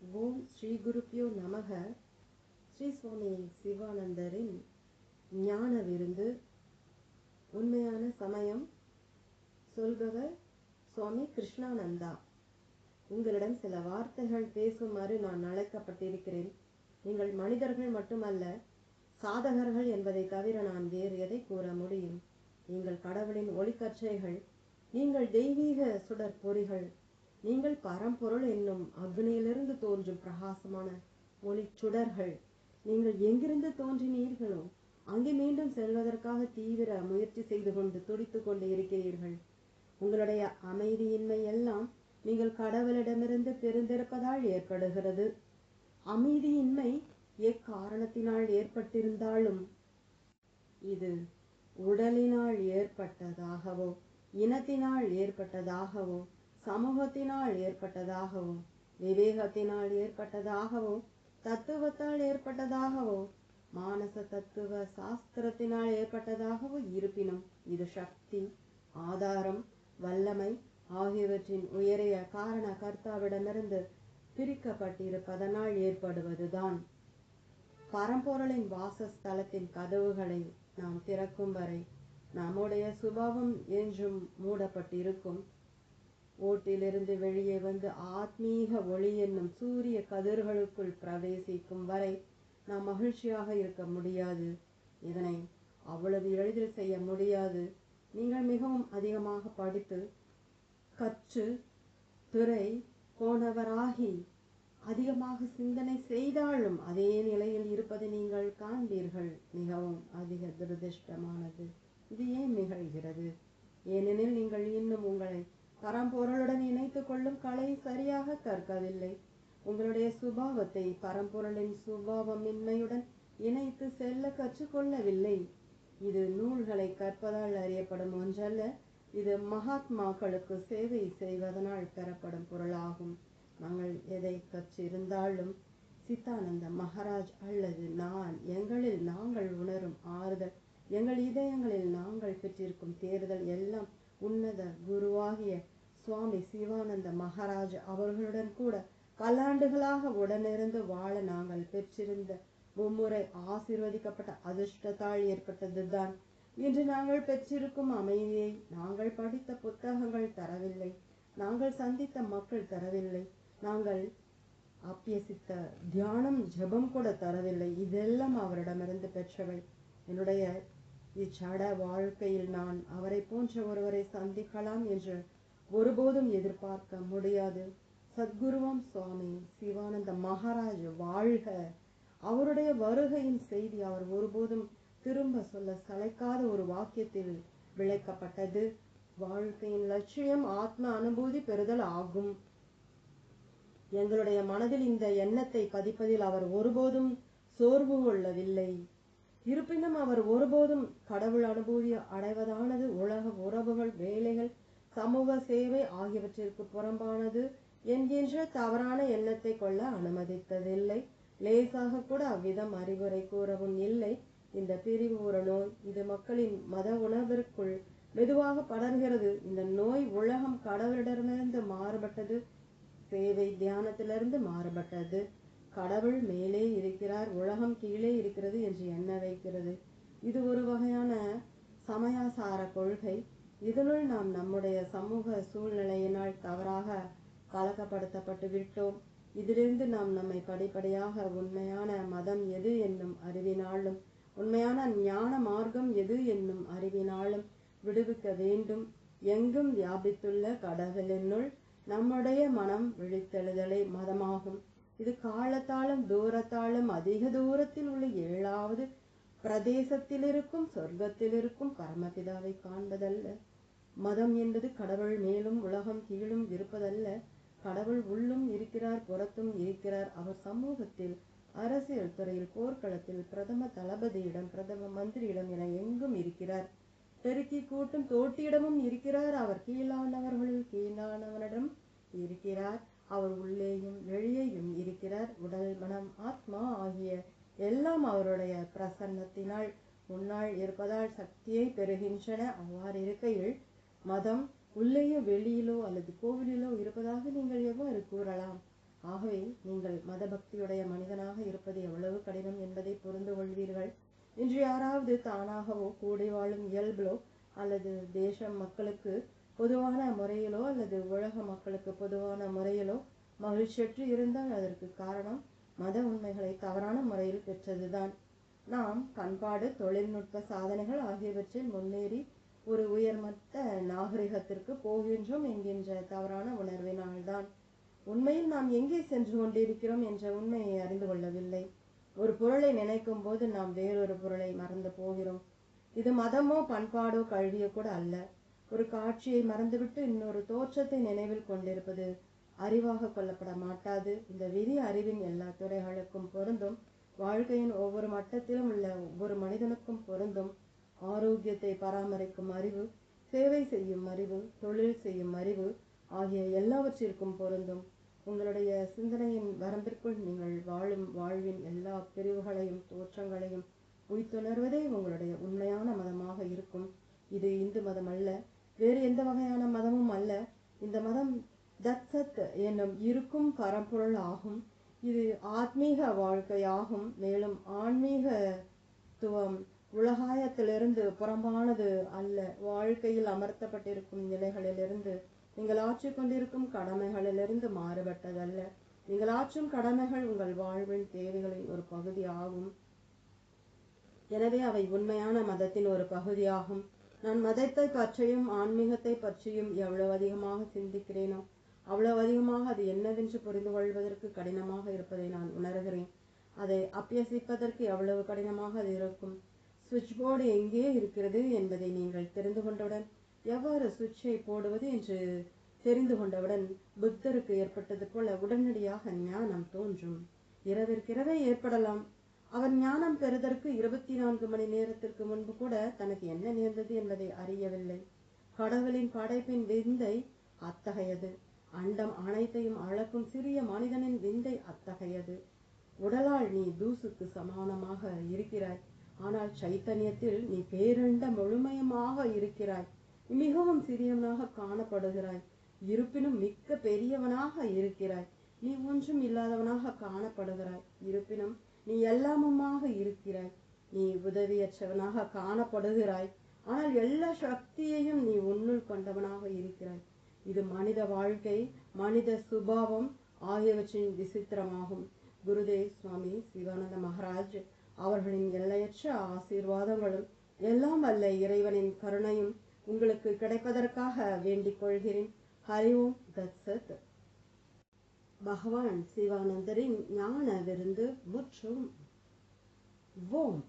ஓம் ஸ்ரீ குருப்பியோ நமக. ஸ்ரீ சுவாமி சிவானந்தரின் ஞான விருந்து. உண்மையான சமயம் சொல்பவர் சுவாமி கிருஷ்ணானந்தா. உங்களிடம் சில வார்த்தைகள் பேசுமாறு நான் அழைக்கப்பட்டிருக்கிறேன். நீங்கள் மனிதர்கள் மட்டுமல்ல சாதகர்கள் என்பதை தவிர நான் வேறு எதை கூற முடியும்? நீங்கள் கடவுளின் ஒளிக்கற்றைகள் நீங்கள் தெய்வீக சுடற்பொறிகள் நீங்கள் பரம்பொருள் என்னும் அக்னியிலிருந்து தோன்றும் பிரகாசமான ஒளி சுடர்கள் நீங்கள் எங்கிருந்து தோன்றினீர்களோ அங்கே மீண்டும் செல்வதற்காக தீவிர முயற்சி செய்து கொண்டு துடித்து கொண்டு இருக்கிறீர்கள். உங்களுடைய அமைதியின்மை எல்லாம் நீங்கள் கடவுளிடமிருந்து பிரிந்திருப்பதால் ஏற்படுகிறது. அமைதியின்மை எக்காரணத்தினால் ஏற்பட்டிருந்தாலும் இது உடலினால் ஏற்பட்டதாகவோ இனத்தினால் ஏற்பட்டதாகவோ சமூகத்தினால் ஏற்பட்டதாகவோ விவேகத்தினால் ஏற்பட்டதாகவோ தத்துவத்தால் ஏற்பட்டதாகவோ மானச தத்துவ சாஸ்திரத்தினால் ஏற்பட்டதாகவோ இருப்பினும் இது சக்தி ஆதாரம் வல்லமை ஆகியவற்றின் உயரிய காரண கர்த்தாவிடமிருந்து பிரிக்கப்பட்டிருப்பதனால் ஏற்படுவதுதான். பரம்பொருளின் வாசஸ்தலத்தின் கதவுகளை நாம் திறக்கும் வரை நம்முடைய சுபாவம் என்றும் மூடப்பட்டிருக்கும். ஓட்டிலிருந்து வெளியே வந்து ஆத்மீக ஒளி என்னும் சூரிய கதிர்களுக்குள் பிரவேசிக்கும் வரை நாம் மகிழ்ச்சியாக இருக்க முடியாது. இதனை அவ்வளவு எளிதில் செய்ய முடியாது. நீங்கள் மிகவும் அதிகமாக படித்து கற்று துறை போனவராகி அதிகமாக சிந்தனை செய்தாலும் அதே நிலையில் இருப்பதை நீங்கள் காண்பீர்கள். மிகவும் அதிக துரதிருஷ்டமானது. இது ஏன் நிகழ்கிறது. ஏனெனில் நீங்கள் இன்னும் உங்களை பரம்பொருளுடன் இணைத்துக் கொள்ளும் கலை சரியாக கற்கவில்லை உங்களுடைய சுபாவத்தை பரம்பொருளின் சுபாவமின்மையுடன் இணைத்து செல்ல கற்றுக்கொள்ளவில்லை. இது நூல்களை கற்பதால் அறியப்படும் ஒன்றல்ல இது மகாத்மாக்களுக்கு சேவை செய்வதனால் பெறப்படும் பொருளாகும். நாங்கள் எதை கற்றிருந்தாலும் சித்தானந்த மகாராஜ் அல்லது நான் எங்களில் நாங்கள் உணரும் ஆறுதல் எங்கள் இதயங்களில் நாங்கள் பெற்றிருக்கும் தேர்தல் எல்லாம் உன்னத குருவாகிய சுவாமி சிவானந்த மகாராஜ் அவர்களுடன் கூட பல்லாண்டுகளாக உடனிருந்து வாழ நாங்கள் பெற்றிருந்த மும்முறை ஆசீர்வதிக்கப்பட்ட அதிர்ஷ்டத்தால் ஏற்பட்டதுதான். இன்று நாங்கள் பெற்றிருக்கும் அமைதியை நாங்கள் படித்த புத்தகங்கள் தரவில்லை. நாங்கள் சந்தித்த மக்கள் தரவில்லை. நாங்கள் அப்பியசித்த தியானம் ஜபம் கூட தரவில்லை. இதெல்லாம் அவரிடமிருந்து பெற்றவை. என்னுடைய இச்சட வாழ்க்கையில் நான் அவரை போன்ற ஒருவரை சந்திக்கலாம் என்று ஒருபோதும் எதிர்பார்க்க முடியாது. சத்குருவாம் சுவாமி சிவானந்த மகாராஜ் வாழ்க. அவருடைய வருகையின் செய்தி அவர் ஒருபோதும் திரும்ப சொல்ல சளைக்காத ஒரு வாக்கியத்தில் விளைக்கப்பட்டது. வாழ்க்கையின் லட்சியம் ஆத்ம அனுபூதி பெறுதல் ஆகும். எங்களுடைய மனதில் இந்த எண்ணத்தை பதிப்பதில் அவர் ஒருபோதும் சோர்வு கொள்ளவில்லை. இருப்பினும் அவர் ஒருபோதும் கடவுள் அனுபூதி அடைவதானது உலக உறவுகள் வேலைகள் சமூக சேவை ஆகியவற்றிற்கு புறம்பானது என்கின்ற தவறான எண்ணத்தை கொள்ள அனுமதித்ததில்லை. லேசாக கூட அவ்விதம் அறிவுரை கூறவும் இல்லை. இந்த பிரிவு ஒரு நோய். இது மக்களின் மத உணர்விற்குள் மெதுவாக படர்கிறது. இந்த நோய் உலகம் கடவுளிடமிருந்து மாறுபட்டது. சேவை தியானத்திலிருந்து மாறுபட்டது. கடவுள் மேலே இருக்கிறார். உலகம் கீழே இருக்கிறது என்று எண்ண வைக்கிறது. இது ஒரு வகையான சமயாசார கொள்கை. இதனுள் நாம் நம்முடைய சமூக சூழ்நிலையினால் தவறாக கலக்கப்படுத்தப்பட்டு விட்டோம். இதிலிருந்து நாம் நம்மை படிப்படியாக உண்மையான மதம் எது என்னும் அறிவினாலும் உண்மையான ஞான மார்க்கம் எது என்னும் அறிவினாலும் விடுவிக்க வேண்டும். எங்கும் வியாபித்துள்ள கடவுளினுள் நம்முடைய மனம் விழித்தெழுதலை மதமாகும். இது காலத்தாலும் தூரத்தாலும் அதிக தூரத்தில் உள்ள ஏழாவது பிரதேசத்தில் இருக்கும் சொர்க்கத்தில் இருக்கும் பரமபிதாவை காண்பதல்ல. மதம் என்பது கடவுள் மேலும் உலகம் கீழும் இருப்பதல்ல. கடவுள் உள்ளும் இருக்கிறார் புறத்தும் இருக்கிறார். அவர் சமூகத்தில் அரசியல் துறையில் போர்க்களத்தில் பிரதம தளபதியிடம் பிரதம மந்திரியிடம் என எங்கும் இருக்கிறார். பெருக்கி கூட்டும் தோட்டியிடமும் இருக்கிறார். அவர் கீழானவர்களில் கீழானவனிடம் இருக்கிறார். அவர் உள்ளேயும் வெளியேயும் இருக்கிறார். உடல் மனம் ஆத்மா ஆகிய எல்லாம் அவருடைய பிரசன்னத்தினால் முன்னால் இருப்பதால் சக்தியை பெறுகின்றன. அவ்வாறு இருக்கையில் மதம் உள்ளேயோ வெளியிலோ அல்லது கோவிலிலோ இருப்பதாக நீங்கள் எவ்வாறு கூறலாம்? ஆகவே நீங்கள் மதபக்தியுடைய மனிதனாக இருப்பது எவ்வளவு கடினம் என்பதை புரிந்து கொள்வீர்கள். இன்று யாராவது தானாகவோ கூடி வாழும் இயல்பிலோ அல்லது தேசம் மக்களுக்கு பொதுவான முறையிலோ அல்லது உலக மக்களுக்கு பொதுவான முறையிலோ மகிழ்ச்சியற்று இருந்தால் அதற்கு காரணம் மத உண்மைகளை தவறான முறையில் பெற்றதுதான். நாம் பண்பாடு தொழில்நுட்ப சாதனைகள் ஆகியவற்றில் முன்னேறி ஒரு உயர்மட்ட நாகரிகத்திற்கு போகின்றோம் என்கின்ற தவறான உணர்வினால்தான். உண்மையில் நாம் எங்கே சென்று கொண்டிருக்கிறோம் என்ற உண்மையை அறிந்து கொள்ளவில்லை. ஒரு பொருளை நினைக்கும் போது நாம் வேறொரு பொருளை மறந்து போகிறோம். இது மதமோ பண்பாடோ கல்வியோ கூட அல்ல. ஒரு காட்சியை மறந்துவிட்டு இன்னொரு தோற்றத்தை நினைவில் கொண்டிருப்பது அறிவாக கொள்ளப்பட மாட்டாது. இந்த விதி அறிவின் எல்லா துறைகளுக்கும் பொருந்தும். வாழ்க்கையின் ஒவ்வொரு மட்டத்திலும் உள்ள ஒவ்வொரு மனிதனுக்கும் பொருந்தும். ஆரோக்கியத்தை பராமரிக்கும் அறிவு சேவை செய்யும் அறிவு தொழில் செய்யும் அறிவு ஆகிய எல்லாவற்றிற்கும் பொருந்தும். உங்களுடைய சிந்தனையின் வரம்பிற்குள் நீங்கள் வாழும் வாழ்வின் எல்லா பிரிவுகளையும் தோற்றங்களையும் உய்த்துணர்வதே உங்களுடைய உண்மையான மதமாக இருக்கும். இது இந்து மதம் அல்ல வேறு எந்த வகையான மதமும் அல்ல. இந்த மதம் தத்சத் என்னும் இருக்கும் பரம்பொருள் ஆகும். இது ஆத்மீக வாழ்க்கையாகும். மேலும் ஆன்மீகத்துவம் உலகாயத்திலிருந்து புறம்பானது அல்ல. வாழ்க்கையில் அமர்த்தப்பட்டிருக்கும் நிலைகளிலிருந்து நீங்கள் ஆற்றிக் கொண்டிருக்கும் கடமைகளிலிருந்து மாறுபட்டதல்ல. நீங்கள் ஆற்றும் கடமைகள் உங்கள் வாழ்வின் தேவைகளின் ஒரு பகுதி ஆகும் எனவே அவை உண்மையான மதத்தின் ஒரு பகுதியாகும். நான் மதத்தை பற்றியும் ஆன்மீகத்தை பற்றியும் எவ்வளவு அதிகமாக சிந்திக்கிறேனோ அவ்வளவு அதிகமாக அது என்னவென்று புரிந்து கொள்வதற்கு கடினமாக இருப்பதை நான் உணர்கிறேன். அதை அபியசிப்பதற்கு எவ்வளவு கடினமாக அது இருக்கும்? சுவிட்ச் போர்டு எங்கே இருக்கிறது என்பதை நீங்கள் தெரிந்து கொண்டவுடன் எவ்வாறு சுவிட்சை போடுவது என்று தெரிந்து கொண்டவுடன் புத்தருக்கு ஏற்பட்டது போல உடனடியாக ஞானம் தோன்றும். இரவிற்கிரவே ஏற்படலாம். அவர் ஞானம் பெறுவதற்கு இருபத்தி நான்கு மணி நேரத்திற்கு முன்பு கூட தனக்கு என்ன நேர்ந்தது என்பதை அறியவில்லை. கடவுளின் படைப்பின் விந்தை அத்தகையது. அண்டம் அனைத்தையும் அளக்கும் சிறிய மனிதனின் விந்தை அத்தகையது. உடலால் நீ தூசுக்கு சமானமாக இருக்கிறாய். ஆனால் சைத்தன்யத்தில் நீ பேரண்ட முழுமையமாக இருக்கிறாய். மிகவும் சிறியவனாக காணப்படுகிறாய். இருப்பினும் மிக்க பெரியவனாக இருக்கிறாய். நீ ஒன்றும் இல்லாதவனாக காணப்படுகிறாய். இருப்பினும் நீ எல்லாமுமாக இருக்கிறாய். நீ உதவியற்றவனாக காணப்படுகிறாய். ஆனால் எல்லா சக்தியையும் நீ உன்னுள் கொண்டவனாக இருக்கிறாய். இது மனித வாழ்க்கை மனித சுபாவம் ஆகியவற்றின் விசித்திரமாகும். குருதேவ் சுவாமி சிவானந்த மகாராஜ் அவர்களின் எல்லையற்ற ஆசீர்வாதங்களும் எல்லாம் அல்ல இறைவனின் கருணையும் உங்களுக்கு கிடைப்பதற்காக வேண்டிக் கொள்கிறேன். ஹரி ஓம் தத்சத் பகவான் சிவானந்தரின் ஞான விருந்து முற்றும். ஓம்.